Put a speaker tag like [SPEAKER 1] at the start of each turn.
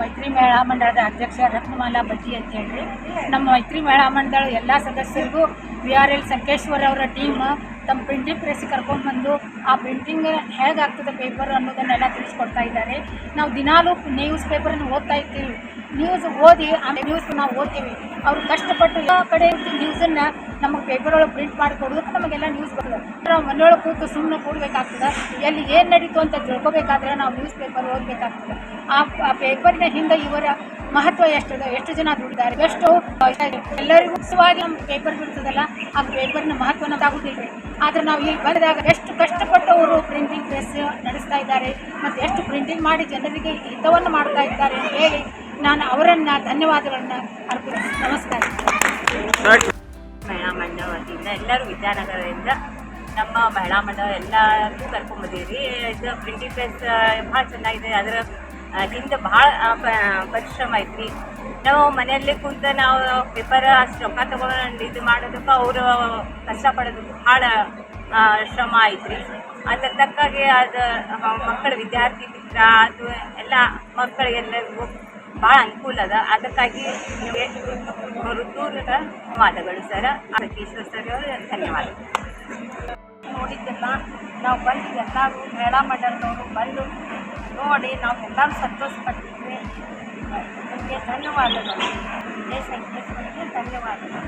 [SPEAKER 1] ಮೈತ್ರಿ ಮಹಿಳಾ ಮಂಡಳದ ಅಧ್ಯಕ್ಷ ರತ್ನಮಾಲಾ ಬಜ್ಜಿ ಅಂತ ಹೇಳಿ ನಮ್ಮ ಮೈತ್ರಿ ಮಹಿಳಾ ಮಂಡಳ ಎಲ್ಲ ಸದಸ್ಯರಿಗೂ ವಿ ಆರ್ ಎಲ್ ಸಂಕೇಶ್ವರ್ ಅವರ ಟೀಮ್ ತಮ್ಮ ಪ್ರಿಂಟಿಂಗ್ ಪ್ರೆಸ್ ಕರ್ಕೊಂಡ್ಬಂದು ಆ ಪ್ರಿಂಟಿಂಗ್ ಹೇಗಾಗ್ತದೆ ಪೇಪರ್ ಅನ್ನೋದನ್ನೆಲ್ಲ ತಿಳಿಸ್ಕೊಡ್ತಾ ಇದ್ದಾರೆ. ನಾವು ದಿನಾಲೂ ನ್ಯೂಸ್ ಪೇಪರನ್ನು ಓದ್ತಾ ಇರ್ತೀವಿ. ನ್ಯೂಸ್ ಓದಿ ಆ ನ್ಯೂಸ್ ನಾವು ಓದ್ತೀವಿ. ಅವರು ಕಷ್ಟಪಟ್ಟು ಎಲ್ಲ ಕಡೆ ನ್ಯೂಸನ್ನು ನಮಗೆ ಪೇಪರ್ ಒಳಗೆ ಪ್ರಿಂಟ್ ಮಾಡಿ ನಮಗೆಲ್ಲ ನ್ಯೂಸ್ ಬರ್ತದೆ. ನಾವು ಮನೆಯೊಳಗೆ ಕೂತು ಸುಮ್ಮನೆ ಕೂಡಬೇಕಾಗ್ತದೆ. ಎಲ್ಲಿ ಏನು ನಡೀತು ಅಂತ ತಿಳ್ಕೊಬೇಕಾದ್ರೆ ನಾವು ನ್ಯೂಸ್ ಪೇಪರ್ ಓದಬೇಕಾಗ್ತದೆ. ಆ ಪೇಪರ್ನ ಹಿಂದೆ ಇವರ ಮಹತ್ವ ಎಷ್ಟಿದೆ, ಎಷ್ಟು ಜನ ದುಡಿದಾರೆ, ಎಷ್ಟು ಎಲ್ಲರಿಗೂ ಮುಖ್ಯವಾಗಿ ನಮ್ಮ ಪೇಪರ್ ಬಿಡ್ತದಲ್ಲ ಆ ಪೇಪರ್ನ ಮಹತ್ವ ರೀ ಆದರೆ ನಾವು ಇಲ್ಲಿ ಬಂದಾಗ ಎಷ್ಟು ಕಷ್ಟಪಟ್ಟು ಅವರು ಪ್ರಿಂಟಿಂಗ್ ಪ್ರೆಸ್ ನಡೆಸ್ತಾ ಇದ್ದಾರೆ, ಮತ್ತು ಎಷ್ಟು ಪ್ರಿಂಟಿಂಗ್ ಮಾಡಿ ಜನರಿಗೆ ಹಿತವನ್ನು ಮಾಡ್ತಾ ಇದ್ದಾರೆ ಅಂತ ಹೇಳಿ ನಾನು ಅವರನ್ನು ಧನ್ಯವಾದಗಳನ್ನ ಅರ್ಪಿಸ್ತೀನಿ. ನಮಸ್ಕಾರ.
[SPEAKER 2] ಮಹಿಳಾ ಮಂಡಳ ವತಿಯಿಂದ ಎಲ್ಲರೂ ವಿದ್ಯಾನಗರದಿಂದ ನಮ್ಮ ಮಹಿಳಾ ಮಂಡಳ ಎಲ್ಲರೂ ಕರ್ಕೊಂಬಂದಿರಿ ಇದು ಪ್ರಿಂಟಿಂಗ್ ಪ್ರೆಸ್ ಭಾಳ ಚೆನ್ನಾಗಿದೆ. ಅದರ ಹಿಂದೆ ಭಾಳ ಪ- ಪರಿಶ್ರಮ ಐತ್ರಿ. ನಾವು ಮನೆಯಲ್ಲೇ ಕುಂತ ನಾವು ಪೇಪರ್ ಅಷ್ಟು ರೊಕ್ಕ ತಗೊಂಡು ಇದು ಮಾಡೋದಕ್ಕೆ ಅವರು ಕಷ್ಟಪಡೋದಕ್ಕೆ ಭಾಳ ಶ್ರಮ ಐತ್ರಿ. ಅದರ ತಕ್ಕಾಗಿ ಅದು ಮಕ್ಕಳ ವಿದ್ಯಾರ್ಥಿ ಮಿತ್ರ ಅದು ಎಲ್ಲ ಮಕ್ಕಳಿಗೆಲ್ಲರಿಗೂ ಭಾಳ ಅನುಕೂಲ ಅದ. ಅದಕ್ಕಾಗಿ ನಿಮಗೆ ಋತುರದ ಧನ್ಯವಾದಗಳು ಸರ್. ಸತೀಶ್ವರ್ ಸರ್ ಅವರು, ಧನ್ಯವಾದ.
[SPEAKER 1] ನೋಡಿದ್ದೆಲ್ಲ, ನಾವು ಬಂದು ಎಲ್ಲರೂ ಮೇಳ ಮಂಡಲದವರು ಬಂದು ನೋಡಿ, ನಾವು ಎಲ್ಲರೂ ಸಂತೋಷಪಟ್ಟಿದ್ವಿ. ನಿಮಗೆ ಧನ್ಯವಾದಗಳು. ಸಂಕೇಶ್ವರಿಗೆ ಧನ್ಯವಾದಗಳು.